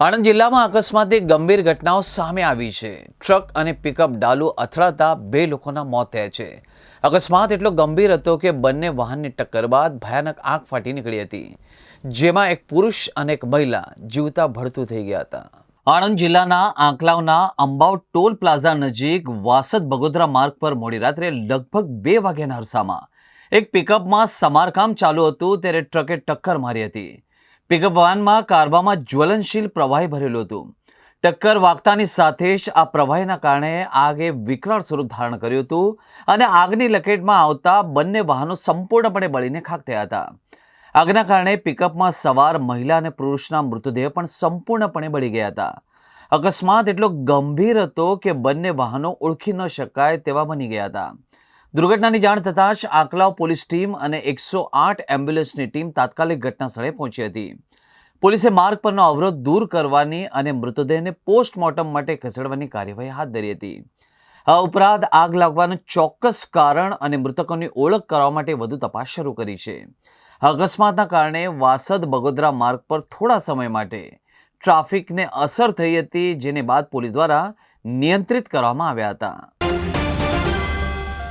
આણંદ જિલ્લામાં અકસ્માતની ગંભીર ઘટનાઓ સામે આવી છે. ટ્રક અને પિકઅપ ડાલુ અથડાતા બે લોકોના મોત થયા છે. અકસ્માત એટલો ગંભીર હતો કે બંને વાહનની ટક્કર બાદ ભયાનક આંખ ફાટી નીકળી હતી. જેમાં એક પુરુષ અને એક મહિલા જીવતા ભડતું થઈ ગયા હતા. આણંદ જિલ્લાના આંકલાવના અંબાવ ટોલ પ્લાઝા નજીક વાસદ બગોદરા માર્ગ પર મોડી રાત્રે લગભગ બે વાગ્યાના અરસામાં એક પિકઅપમાં સમારકામ ચાલુ હતું, ત્યારે ટ્રકે ટક્કર મારી હતી. પિકઅપ વાહનમાં કાર્બામાં જ્વલનશીલ પ્રવાહી ભરેલું હતું. ટક્કર વાગતાની સાથે જ આ પ્રવાહીના કારણે આગે વિકરાળ સ્વરૂપ ધારણ કર્યું હતું અને આગની લકેટમાં આવતા બંને વાહનો સંપૂર્ણપણે બળીને ખાક થયા હતા. આગના કારણે પિકઅપમાં સવાર મહિલા અને પુરુષના મૃતદેહ પણ સંપૂર્ણપણે બળી ગયા હતા. અકસ્માત એટલો ગંભીર હતો કે બંને વાહનો ઓળખી ન શકાય તેવા બની ગયા હતા. દુર્ઘટનાની જાણ થતાં જ આંકલાવ પોલીસ ટીમ અને એકસો આઠ એમ્બ્યુલન્સની ટીમ તાત્કાલિક ઘટના સ્થળે પહોંચી હતી. પોલીસે માર્ગ પરનો અવરોધ દૂર કરવાની અને મૃતદેહને પોસ્ટમોર્ટમ માટે ખસેડવાની કાર્યવાહી હાથ ધરી હતી. આ ઉપરાંત આગ લાગવાનું ચોક્કસ કારણ અને મૃતકોની ઓળખ કરવા માટે વધુ તપાસ શરૂ કરી છે. અકસ્માતના કારણે વાસદ બગોદરા માર્ગ પર થોડા સમય માટે ટ્રાફિકને અસર થઈ હતી, જેને બાદ પોલીસ દ્વારા નિયંત્રિત કરવામાં આવ્યા હતા.